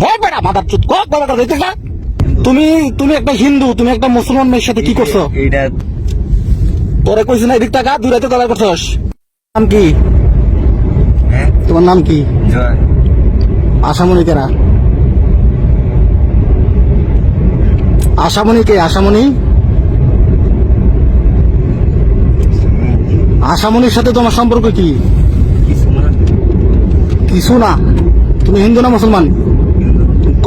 হ্যাঁ বেটা mother চুত cock বেটা কথা না? তুমি তুমি একটা হিন্দু তুমি একটা মুসলমান মেয়ের সাথে কি করছ? তোরে কইছ না এদিক টাকা করছস। নাম কি? হ্যাঁ? তোমার নাম কি? আশামণি কেরা? আশামণি কে? আশামণি? আশামণির সাথে তোমার সম্পর্ক কি? কিছু না। তুমি হিন্দু না মুসলমান?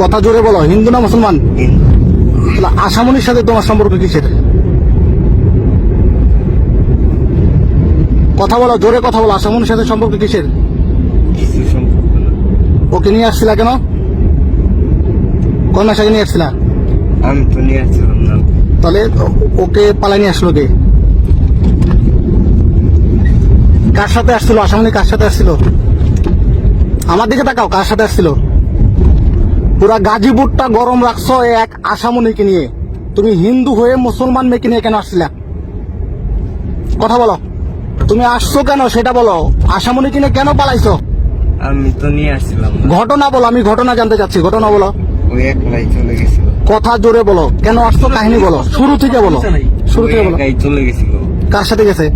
কথা জোরে বলো হিন্দু না মুসলমান? আশামণির সাথে তোমার সম্পর্ক কিসের? কথা বলো জোরে কথা বলো আসামনির সাথে সম্পর্ক কিসের? ওকে নিয়ে আসছিলা কেন? কোন সাথে নিয়ে আসছিলা? আমি তো নিয়ে আসছিলাম না। তাহলে ওকে পালাই নিয়ে আসলো কে? কার সাথে আসছিল? আসামনি কার সাথে আসছিল? আমার দিকে তাকাও কার সাথে আসছিল? পুরা গাজীপুরটা গরম রাখছো এক আসামনিকে নিয়ে। তুমি হিন্দু হয়ে মুসলমান মেয়েকে নিয়ে কেন আসছিলা? কথা বলো। তুমি আসছো কেন সেটা বলো। আসামনিকে নিয়ে কেন পালাইছো? আমি তো নিয়ে আসছিলাম ঘটনা বলো আমি ঘটনা জানতে চাচ্ছি ঘটনা বলো। ওই একলাই চলে গেছিল। কথা জোরে বলো কেন আসছো কাহিনী বলো শুরু থেকে বলো শুরু থেকে বলো। একাই চলে গেছিল। কার সাথে গেছে?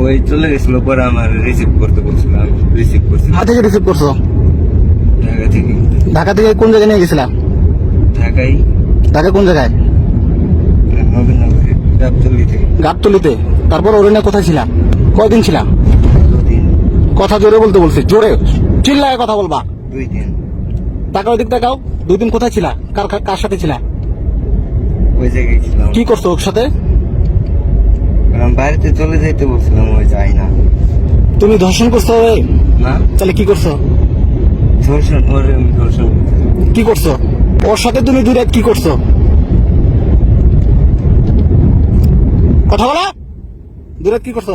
ওই চলে গেছিল পরে আমার রিসিভ করতে বলছিলাম রিসিভ কোথা থেকে রিসিভ করছ? ঢাকা থেকে। ঢাকা থেকে কোন জায়গায় নিয়ে গেছিলাম ঢাকাই। ঢাকা কোন জায়গায়? গাবতলিতে। তারপর ওরেনে কোথায় ছিলাম কয়দিন ছিলাম কথা জোরে বলতে বলছি জোরে। চিল্লায় কথা বলবা। দুই দিন টাকা ওই দিক তাকাও দুই দিন কোথায় ছিলা? কার কার- সাথে ছিলা? ওই জায়গায় ছিলাম। কি করছ ওর সাথে? বাড়িতে চলে যাইতে বলছিলাম ওই যাই না। তুমি ধর্ষণ করছ ওরে না। তাহলে কি করছ? ধর্ষণ ওরে আমি ধর্ষণ। কি করছ? ওর সাথে তুমি দুই রাত কি করছ? কথা বলা। দুই রাত কি করছ?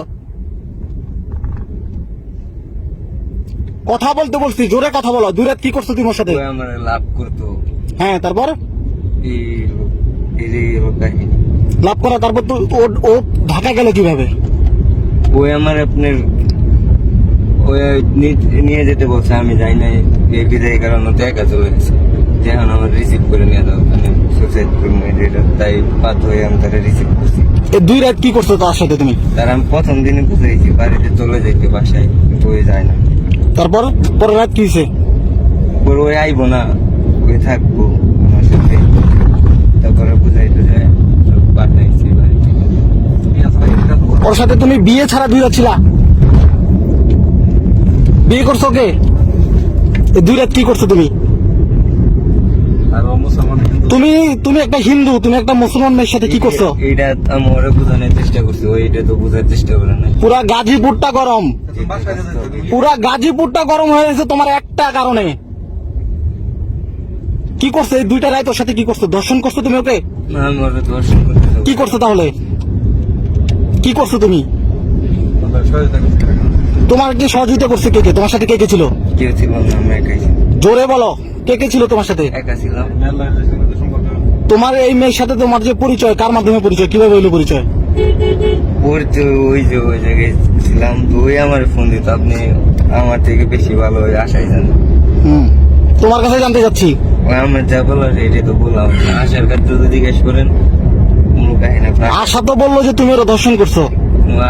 কথা বলতে বলছি জোরে কথা বলো। দুই রাত কি করছ তুমি ওর সাথে? আমার লাভ করতো। হ্যাঁ তারপর? লাভ করা তারপর তো ও- ও ঢাকা গেল কীভাবে? ওই আমার আপনার নিয়ে যেতে বলছে আমি যাই নাই এই বিদায় কারণ তো একা চলে গেছে। যেমন আমার রিসিভ করে নিয়ে দাও ওখানে সুসাইড এটা তাই বাধ্য হয়ে আমি তারা রিসিভ করছি। দুই রাত কি করছ তার সাথে তুমি? তার আমি প্রথম দিনে বুঝাইছি বাড়িতে চলে যাইতে বাসায় কিন্তু ওই যায় না। তারপর পরের রাত কি হয়েছে ওর ওই আইবো না ওই থাকব আমার সাথে। তারপরে বুঝাইতে যায় পাঠাইছি বাড়িতে ওর সাথে তুমি বিয়ে ছাড়া দুই রাত ছিলা? বিয়ে করছ কে? দুই রাত কি করছ তুমি? তুমি তুমি একটা হিন্দু তুমি একটা মুসলমান মেয়ের সাথে কি করছ? এইটা আমি বোঝানোর চেষ্টা করছি ওই এটা তো বোঝার চেষ্টা করে না পুরা গাজীপুরটা গরম। পুরা গাজীপুরটা গরম হয়ে গেছে তোমার একটা কারণে। কি করছ? এই দুইটা রায় তোর সাথে কি করছ? দর্শন করছ তুমি ওকে। কি করছ তাহলে? কি করছ তুমি? তোমার কি সহযোগিতা করছে কে কে? তোমার সাথে কে কে ছিল? কেউ ছিল? না আমি একাই জোরে বলো কে কে ছিল তোমার সাথে? একা ছিলাম। তোমার এই মেয়ের সাথে তোমার যে পরিচয় কার মাধ্যমে পরিচয়? কীভাবে হইল পরিচয়? ওর যে ওই যে ওই জায়গায় ছিলাম আমার ফোন দিত আপনি আমার থেকে বেশি ভালো ওই আশাই জানেন। হুম। তোমার কাছে জানতে চাচ্ছি। ওই আমার যা বলার এটা তো বললাম। আশার কাছে যদি জিজ্ঞেস করেন কোনো কাহিনী আশা তো বলল যে তুমি ওরা দর্শন করছ।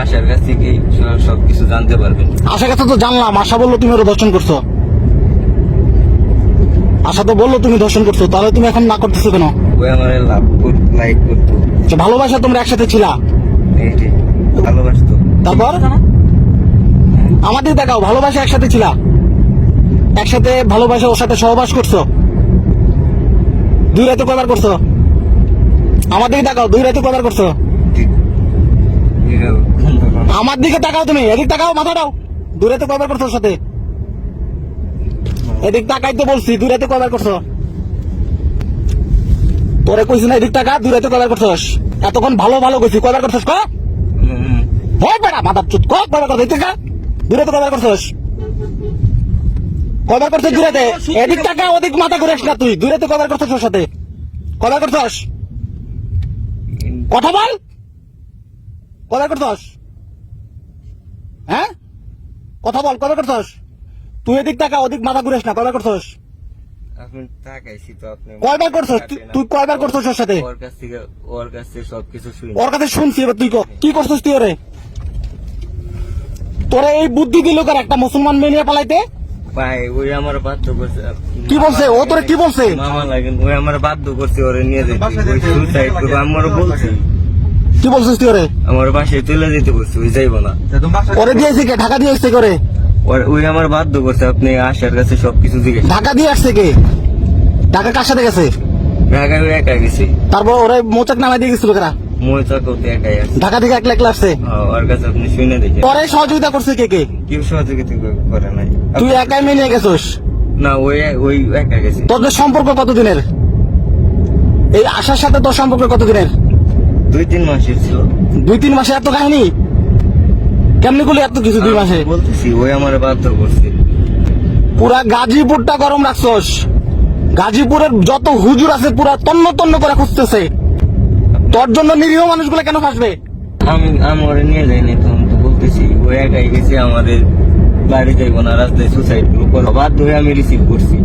আশার কাছ থেকে সবকিছু জানতে পারবেন আশার কাছে তো জানলাম আশা বলল তুমি ওরা দর্শন করছ। আশা তো বলল তুমি দর্শন করছ তাহলে তুমি এখন না করতেছো কেন? ওই আমার লাভ লাইক করতো। ভালোবাসা তোমরা একসাথে ছিলা? ভালোবাসতো। তারপর? আমাদের দেখাও ভালোবাসা একসাথে ছিলা? একসাথে ভালোবাসা ওর সাথে সহবাস করছ? দুই রাতে কবার করছ? আমাদের দেখাও দুই রাতে কবার করছ? আমার দিকে তাকাও তুমি, এদিক তাকাও, মাথা দাও। দুই রাতে কবার করছ সাথে? এদিক তাকাই তো বলছি দুই রাতে কবার করছ? তোরে কইছি না, এদিক টাকা দূরে রাতে কবার করছস এতক্ষণ ভালো ভালো কইছি কবার করছস ক? হয় বেড়া মাথার চুত, ক? কবার করছিস টাকা দুই রাতে কবার করছস কবার করছিস দুই রাতে এদিক টাকা ওদিক মাথা ঘুরেস না তুই দুই রাতে কবার করছস সাথে? কবার করছস কথা বল। করছস? হ্যাঁ? কথা বল করছস? তুই এদিক টাকা ওদিক মাথা ঘুরেস না কবে করছস? আপনি তাকাইছি তো আপনি। কয়বার করছস? তুই- তুই কয়বার করছস ওর সাথে? ওর কাছ থেকে ওর কাছ থেকে সবকিছু শুনি। ওর কাছে শুনছি এবার তুই কি করছিস তুই ওরে? তোরে এই বুদ্ধি দিল কার একটা মুসলমান মেয়ে পালাইতে? ভাই ওই আমার বাধ্য করছে। কি বলছে? ও তোরে কি বলছে? মামা লাগেন ওই আমার বাধ্য করছে ওরে নিয়ে যেতে। করব বলছি। কি বলছিস তুই ওরে? আমার বাসায় তুলে যেতে বলছে ওই যাইবো না। ওরে দিয়েছে কে? ঢাকা দিয়ে আসছে করে? ওই আমার বাধ্য করছে আপনি আসার কাছে সবকিছু দিকে ঢাকা দিয়ে আসছে কে? ঢাকা কার সাথে গেছে? ওই একা গেছি। তারপর ওরে মোচাক নামাই দিয়ে গেছিল কারা? একাই আছে। ঢাকা থেকে একলা একলা আসছে ওর কাছে আপনি শুনে পরে সহযোগিতা করছে কে কে? কেউ সহযোগিতা করে নাই। তুই একাই মেনে নিয়ে গেছিস? না ওই ওই একা গেছে। তোদের সম্পর্ক কতদিনের? এই আশার সাথে তোর সম্পর্ক কতদিনের? দুই তিন মাসের ছিল। দুই তিন মাসে এত কাহিনী? কেমনি করলি এত কিছু দুই মাসে? বলতেছি ওই আমার বাধ্য করছে। পুরা গাজীপুরটা গরম রাখছস। গাজীপুরের যত হুজুর আছে পুরা তন্ন তন্ন করে খুঁজতেছে। তোর জন্য নিরীহ মানুষগুলো কেন ফাঁসবে? আমি আমার নিয়ে যাইনি তো আমি তো বলতেছি ও একাই গেছে আমাদের বাড়ি যাইবো না রাস্তায় সুসাইড করব। বাধ্য হয়ে আমি রিসিভ করছি।